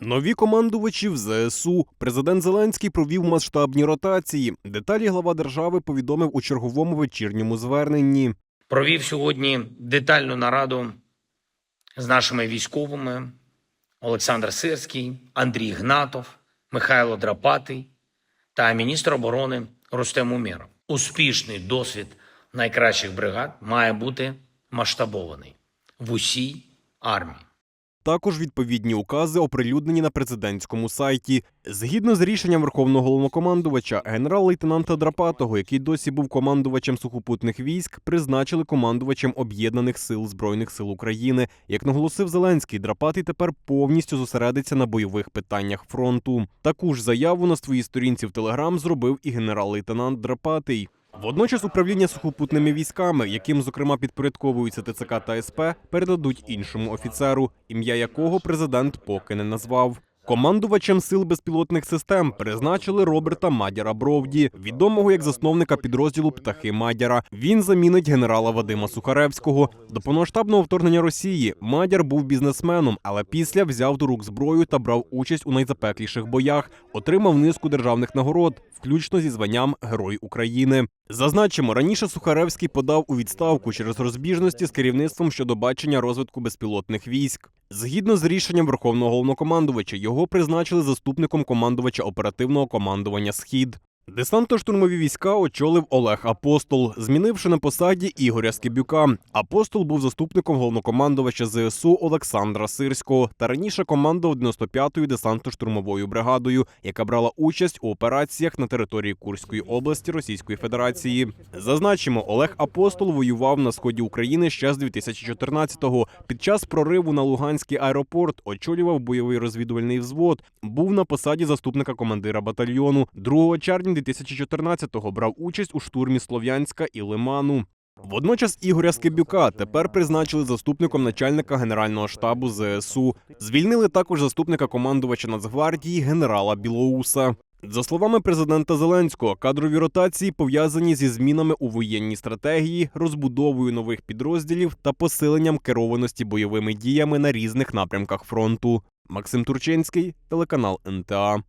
Нові командувачі в ЗСУ. Президент Зеленський провів масштабні ротації. Деталі глава держави повідомив у черговому вечірньому зверненні. провів сьогодні детальну нараду з нашими військовими Олександр Сирський, Андрій Гнатов, Михайло Драпатий та міністр оборони Рустем Умєров. Успішний досвід найкращих бригад має бути масштабований в усій армії. Також відповідні укази оприлюднені на президентському сайті. Згідно з рішенням Верховного головнокомандувача, генерал-лейтенанта Драпатого, який досі був командувачем сухопутних військ, призначили командувачем об'єднаних сил збройних сил України. Як наголосив Зеленський, Драпатий тепер повністю зосередиться на бойових питаннях фронту. Таку ж заяву на своїй сторінці в Телеграм зробив і генерал-лейтенант Драпатий. Водночас управління сухопутними військами, яким зокрема підпорядковуються ТЦК та СП, передадуть іншому офіцеру, ім'я якого президент поки не назвав. Командувачем сил безпілотних систем призначили Роберта Мадяра Бровді, відомого як засновника підрозділу Птахи Мадяра. Він замінить генерала Вадима Сухаревського. До повномасштабного вторгнення Росії Мадяр був бізнесменом, але після взяв до рук зброю та брав участь у найзапекліших боях, отримав низку державних нагород, включно зі званням Герой України. Зазначимо, раніше Сухаревський подав у відставку через розбіжності з керівництвом щодо бачення розвитку безпілотних військ. Згідно з рішенням Верховного головнокомандувача, його призначили заступником командувача оперативного командування Схід. Десантно-штурмові війська очолив Олег Апостол, змінивши на посаді Ігоря Скибюка. Апостол був заступником головнокомандувача ЗСУ Олександра Сирського та раніше командував 95-ю десантно-штурмовою бригадою, яка брала участь у операціях на території Курської області Російської Федерації. Зазначимо, Олег Апостол воював на сході України ще з 2014-го. Під час прориву на Луганський аеропорт очолював бойовий розвідувальний взвод. Був на посаді заступника командира батальйону. 2 червня 2014-го брав участь у штурмі Слов'янська і Лиману. Водночас Ігоря Скибюка тепер призначили заступником начальника генерального штабу ЗСУ. Звільнили також заступника командувача Нацгвардії генерала Білоуса. За словами президента Зеленського, кадрові ротації пов'язані зі змінами у воєнній стратегії, розбудовою нових підрозділів та посиленням керованості бойовими діями на різних напрямках фронту. Максим Турчинський, телеканал НТА.